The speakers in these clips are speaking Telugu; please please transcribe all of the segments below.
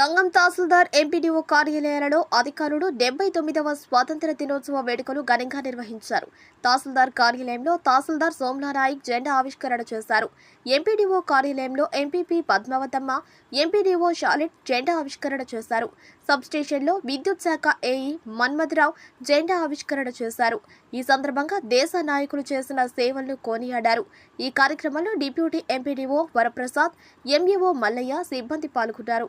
సంఘం తహసీల్దార్ ఎంపీడీఓ కార్యాలయాలలో అధికారులు డెబ్బై తొమ్మిదవ స్వాతంత్ర దినోత్సవ వేడుకలు ఘనంగా నిర్వహించారు. తహసీల్దార్ కార్యాలయంలో తహసీల్దార్ సోమనారాయక్ జెండా ఆవిష్కరణ చేశారు. ఎంపీడీఓ కార్యాలయంలో ఎంపీపీ పద్మావతమ్మ ఎంపీడీఓ షాలిట్ జెండా ఆవిష్కరణ చేశారు. సబ్స్టేషన్లో విద్యుత్ శాఖ ఏఈ మన్మథరావు జెండా ఆవిష్కరణ చేశారు. ఈ సందర్భంగా దేశ నాయకులు చేసిన సేవలను కొనియాడారు. ఈ కార్యక్రమంలో deputy MPDO Varaprasad MEO Mallaiah సిబ్బంది పాల్గొన్నారు.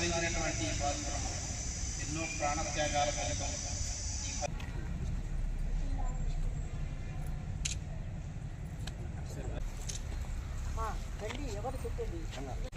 సాధించినటువంటి ఈ స్వాతంత్రం ఎన్నో ప్రాణత్యాగాల ఫలితం ఎవరు మంచి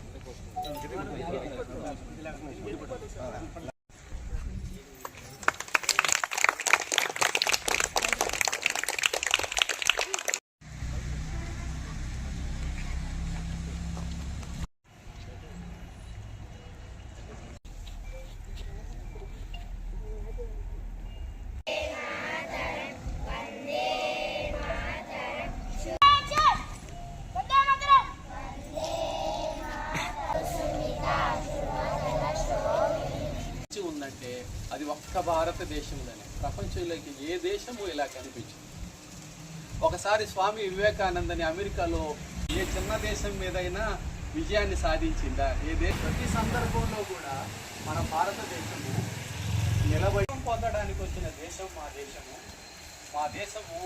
అది ఒక్క భారతదేశంలోనే ప్రపంచంలోకి ఏ దేశము ఇలా కనిపించింది. ఒకసారి స్వామి వివేకానందని అమెరికాలో ఏ చిన్న దేశం మీదైనా విజయాన్ని సాధించిందా? ఏ దేశ ప్రతి సందర్భంలో కూడా మన భారతదేశము నిలబడి పొందడానికి వచ్చిన దేశం మా దేశము. మా దేశము